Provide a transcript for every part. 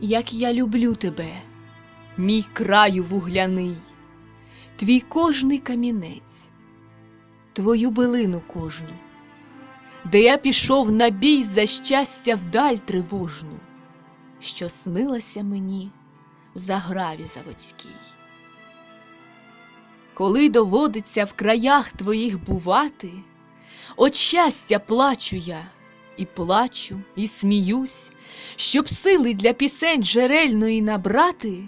як я люблю тебе, мій краю вугляний, твій кожний камінець, твою билину кожну, де я пішов на бій за щастя вдаль тривожну, що снилася мені в заграві заводській. Коли доводиться в краях твоїх бувати, от щастя плачу я, і плачу, і сміюсь, щоб сили для пісень джерельної набрати,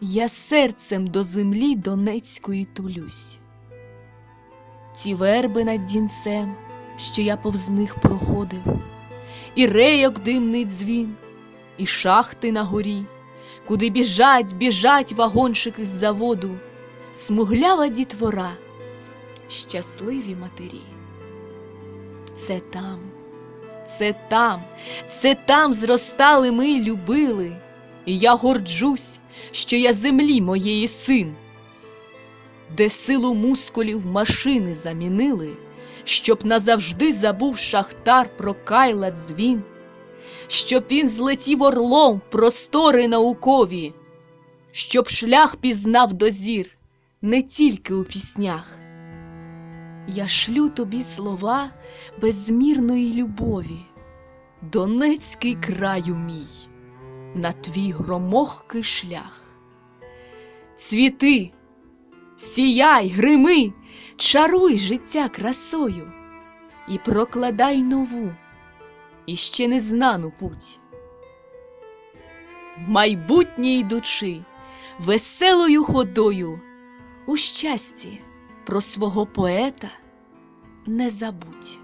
я серцем до землі донецької тулюсь. Ті верби над дінцем, що я повз них проходив, і рейок димний дзвін, і шахти на горі, куди біжать, біжать вагончики з заводу, смуглява дітвора, щасливі матері. Це там, це там, це там зростали ми й любили, і я горджусь, що я землі моєї син, де силу мускулів машини замінили, щоб назавжди забув шахтар про кайла дзвін, щоб він злетів орлом простори наукові, щоб шлях пізнав дозір не тільки у піснях. Я шлю тобі слова безмірної любові, Донецький краю мій, на твій громохкий шлях. Цвіти, сіяй, грими, чаруй життя красою і прокладай нову, і ще незнану путь. В майбутнє йдучи, веселою ходою, у щасті про свого поета не забудь.